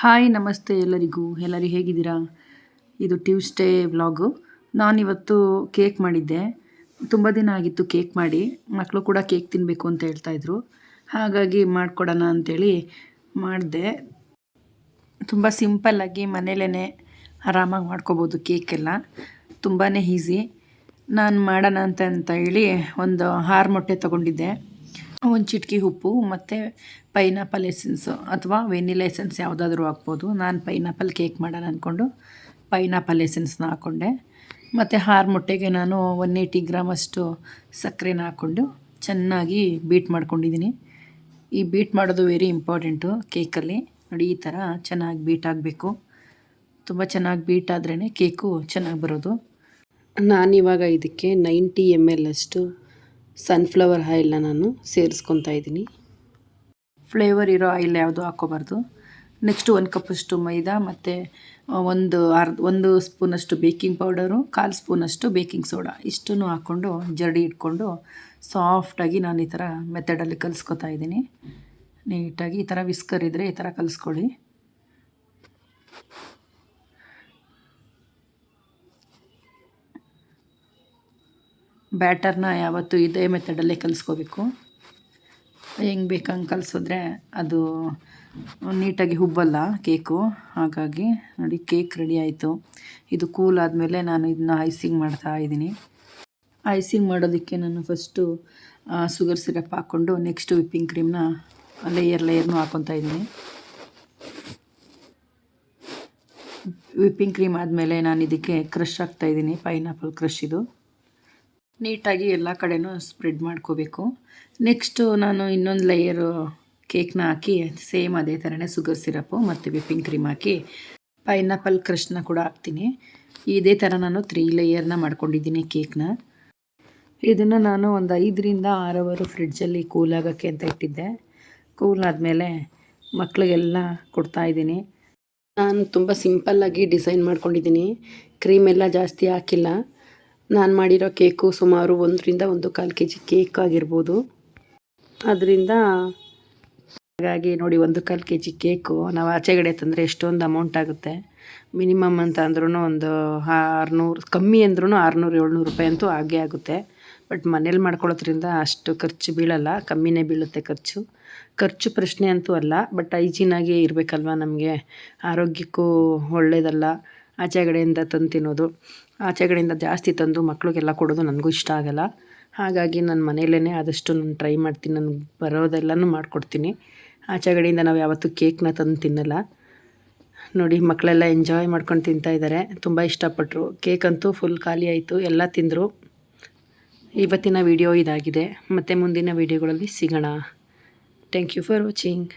Hi, ನಮಸ್ತೆ ಎಲ್ಲರಿಗೂ. ಎಲ್ಲರೂ ಹೇಗಿದ್ದೀರಾ? ಇದು ಟ್ಯೂಸ್ಡೇ ವ್ಲಾಗು. ನಾನಿವತ್ತು ಕೇಕ್ ಮಾಡಿದ್ದೆ. ತುಂಬ ದಿನ ಆಗಿತ್ತು ಕೇಕ್ ಮಾಡಿ. ಮಕ್ಕಳು ಕೂಡ ಕೇಕ್ ತಿನ್ನಬೇಕು ಅಂತ ಹೇಳ್ತಾಯಿದ್ರು ಹಾಗಾಗಿ ಮಾಡಿಕೊಡೋಣ ಅಂಥೇಳಿ ಮಾಡಿದೆ. ತುಂಬ ಸಿಂಪಲ್ಲಾಗಿ ಮನೇಲೇ ಆರಾಮಾಗಿ ಮಾಡ್ಕೋಬೋದು ಕೇಕೆಲ್ಲ. ತುಂಬಾ ಈಸಿ. ನಾನು ಮಾಡೋಣ ಅಂತ ಅಂತ ಹೇಳಿ ಒಂದು ಆರು ಮೊಟ್ಟೆ ತೊಗೊಂಡಿದ್ದೆ. ಒಂದು ಚಿಟಕಿ ಉಪ್ಪು ಮತ್ತು ಪೈನಾಪಲ್ ಎಸೆನ್ಸು ಅಥವಾ ವೆನಿಲ್ ಎಸೆನ್ಸ್ ಯಾವುದಾದ್ರೂ ಹಾಕ್ಬೋದು. ನಾನು ಪೈನಾಪಲ್ ಕೇಕ್ ಮಾಡೋಣ ಅಂದ್ಕೊಂಡು ಪೈನಾಪಲ್ ಎಸೆನ್ಸ್ನ ಹಾಕ್ಕೊಂಡೆ ಮತ್ತು ಹಾರ್ ಮೊಟ್ಟೆಗೆ ನಾನು ಒನ್ ಏಯ್ಟಿ ಗ್ರಾಮಷ್ಟು ಸಕ್ಕರೆನ ಹಾಕ್ಕೊಂಡು ಚೆನ್ನಾಗಿ ಬೀಟ್ ಮಾಡ್ಕೊಂಡಿದ್ದೀನಿ. ಈ ಬೀಟ್ ಮಾಡೋದು ವೆರಿ ಇಂಪಾರ್ಟೆಂಟು ಕೇಕಲ್ಲಿ. ನೋಡಿ, ಈ ಥರ ಚೆನ್ನಾಗಿ ಬೀಟ್ ಆಗಬೇಕು. ತುಂಬ ಚೆನ್ನಾಗಿ ಬೀಟ್ ಆದ್ರೇ ಕೇಕು ಚೆನ್ನಾಗಿ ಬರೋದು. ನಾನಿವಾಗ ಇದಕ್ಕೆ ನೈಂಟಿ ಎಂ ಎಲ್ ಅಷ್ಟು ಸನ್ಫ್ಲವರ್ ಆಯಿಲ್ನ ನಾನು ಸೇರಿಸ್ಕೊತಾ ಇದ್ದೀನಿ. ಫ್ಲೇವರ್ ಇರೋ ಆಯಿಲ್ ಯಾವುದು ಹಾಕೋಬಾರ್ದು ನೆಕ್ಸ್ಟು ಒಂದು ಕಪ್ಪಷ್ಟು ಮೈದಾ ಮತ್ತು ಒಂದು ಅರ್ಧ, ಒಂದು ಸ್ಪೂನಷ್ಟು ಬೇಕಿಂಗ್ ಪೌಡರು ಕಾಲು ಸ್ಪೂನಷ್ಟು ಬೇಕಿಂಗ್ ಸೋಡಾ ಇಷ್ಟನ್ನು ಹಾಕ್ಕೊಂಡು ಜಡಿ ಇಟ್ಕೊಂಡು ಸಾಫ್ಟಾಗಿ ನಾನು ಈ ಥರ ಮೆಥಡಲ್ಲಿ ಕಲಿಸ್ಕೊತಾ ಇದ್ದೀನಿ. ನೀಟಾಗಿ ಈ ಥರ ವಿಸ್ಕರ್ ಇದ್ದರೆ ಈ ಥರ ಕಲಿಸ್ಕೊಳ್ಳಿ. ಬ್ಯಾಟರ್ನ ಯಾವತ್ತೂ ಇದೇ ಮೆಥಡಲ್ಲೇ ಕಲಿಸ್ಕೋಬೇಕು. ಹೆಂಗೆ ಬೇಕಂಗೆ ಕಲಿಸಿದ್ರೆ ಅದು ನೀಟಾಗಿ ಹುಬ್ಬಲ್ಲ ಕೇಕು. ಹಾಗಾಗಿ ನೋಡಿ, ಕೇಕ್ ರೆಡಿ ಆಯಿತು. ಇದು ಕೂಲ್ ಆದಮೇಲೆ ನಾನು ಇದನ್ನ ಐಸಿಂಗ್ ಮಾಡ್ತಾ ಇದ್ದೀನಿ. ಐಸಿಂಗ್ ಮಾಡೋದಕ್ಕೆ ನಾನು ಫಸ್ಟು ಶುಗರ್ ಸಿರಪ್ ಹಾಕ್ಕೊಂಡು ನೆಕ್ಸ್ಟು ವಿಪ್ಪಿಂಗ್ ಕ್ರೀಮ್ನ ಲೇಯರ್ ಲೇಯರ್ನೂ ಹಾಕ್ಕೊತಾ ಇದ್ದೀನಿ. ವಿಪ್ಪಿಂಗ್ ಕ್ರೀಮ್ ಆದಮೇಲೆ ನಾನು ಇದಕ್ಕೆ ಕ್ರಷ್ ಹಾಕ್ತಾಯಿದ್ದೀನಿ ಪೈನಾಪಲ್ ಕ್ರಷ್ ಇದು. ನೀಟಾಗಿ ಎಲ್ಲ ಕಡೆನೂ ಸ್ಪ್ರೆಡ್ ಮಾಡ್ಕೋಬೇಕು. ನೆಕ್ಸ್ಟು ನಾನು ಇನ್ನೊಂದು ಲೇಯರು ಕೇಕ್ನ ಹಾಕಿ, ಸೇಮ್ ಅದೇ ಥರನೇ ಸುಗರ್ ಸಿರಪ್ಪು ಮತ್ತು ವಿಪ್ಪಿಂಗ್ ಕ್ರೀಮ್ ಹಾಕಿ ಪೈನಾಪಲ್ ಕ್ರಷ್ನ ಕೂಡ ಹಾಕ್ತೀನಿ. ಇದೇ ಥರ ನಾನು ತ್ರೀ ಲೇಯರ್ನ ಮಾಡ್ಕೊಂಡಿದ್ದೀನಿ ಕೇಕ್ನ. ಇದನ್ನು ನಾನು ಒಂದು ಐದರಿಂದ ಆರು ಅವರು ಫ್ರಿಡ್ಜಲ್ಲಿ ಕೂಲ್ ಆಗೋಕ್ಕೆ ಅಂತ ಇಟ್ಟಿದ್ದೆ. ಕೂಲ್ ಆದಮೇಲೆ ಮಕ್ಕಳಿಗೆಲ್ಲ ಕೊಡ್ತಾಯಿದ್ದೀನಿ ನಾನು ತುಂಬ ಸಿಂಪಲ್ಲಾಗಿ ಡಿಸೈನ್ ಮಾಡ್ಕೊಂಡಿದ್ದೀನಿ. ಕ್ರೀಮೆಲ್ಲ ಜಾಸ್ತಿ ಹಾಕಿಲ್ಲ. ನಾನು ಮಾಡಿರೋ ಕೇಕು ಸುಮಾರು ಒಂದರಿಂದ ಒಂದು ಕಾಲು ಕೆ ಜಿ ಕೇಕ್ ಆಗಿರ್ಬೋದು. ಅದರಿಂದ ಹಾಗಾಗಿ ನೋಡಿ ಒಂದು ಕಾಲು ಕೆ ಜಿ ಕೇಕು. ನಾವು ಆಚೆಗಡೆ ತಂದರೆ ಎಷ್ಟೊಂದು ಅಮೌಂಟ್ ಆಗುತ್ತೆ. ಮಿನಿಮಮ್ ಅಂತ ಅಂದ್ರೂ ಒಂದು ಆರುನೂರು, ಕಮ್ಮಿ ಅಂದ್ರೂ ಆರುನೂರು, ಏಳ್ನೂರು ರೂಪಾಯಿ ಅಂತೂ ಆಗೇ ಆಗುತ್ತೆ. ಬಟ್ ಮನೇಲಿ ಮಾಡ್ಕೊಳ್ಳೋದ್ರಿಂದ ಅಷ್ಟು ಖರ್ಚು ಬೀಳಲ್ಲ. ಕಮ್ಮಿನೇ ಬೀಳುತ್ತೆ ಖರ್ಚು. ಖರ್ಚು ಪ್ರಶ್ನೆ ಅಂತೂ ಅಲ್ಲ. ಬಟ್ ಹೈಜೀನಾಗಿ ಇರಬೇಕಲ್ವ ನಮಗೆ? ಆರೋಗ್ಯಕ್ಕೂ ಒಳ್ಳೆಯದಲ್ಲ ಆಚೆಗಡೆಯಿಂದ ತಂದು ತಿನ್ನೋದು. ಆಚೆಗಡೆಯಿಂದ ಜಾಸ್ತಿ ತಂದು ಮಕ್ಕಳಿಗೆಲ್ಲ ಕೊಡೋದು ನನಗೂ ಇಷ್ಟ ಆಗಲ್ಲ. ಹಾಗಾಗಿ ನನ್ನ ಮನೆಯಲ್ಲೇ ಆದಷ್ಟು ನಾನು ಟ್ರೈ ಮಾಡ್ತೀನಿ. ನನಗೆ ಬರೋದೆಲ್ಲನೂ ಮಾಡಿಕೊಡ್ತೀನಿ. ಆಚೆಗಡೆಯಿಂದ ನಾವು ಯಾವತ್ತೂ ಕೇಕ್ನ ತಂದು ತಿನ್ನಲ್ಲ. ನೋಡಿ, ಮಕ್ಕಳೆಲ್ಲ ಎಂಜಾಯ್ ಮಾಡ್ಕೊಂಡು ತಿಂತಾಯಿದ್ದಾರೆ ತುಂಬ ಇಷ್ಟಪಟ್ಟರು ಕೇಕ್ ಅಂತೂ ಫುಲ್ ಖಾಲಿ ಆಯಿತು. ಎಲ್ಲ ತಿಂದರು. ಇವತ್ತಿನ ವಿಡಿಯೋ ಇದಾಗಿದೆ. ಮತ್ತು ಮುಂದಿನ ವೀಡಿಯೋಗಳಲ್ಲಿ ಸಿಗೋಣ. Thank you for watching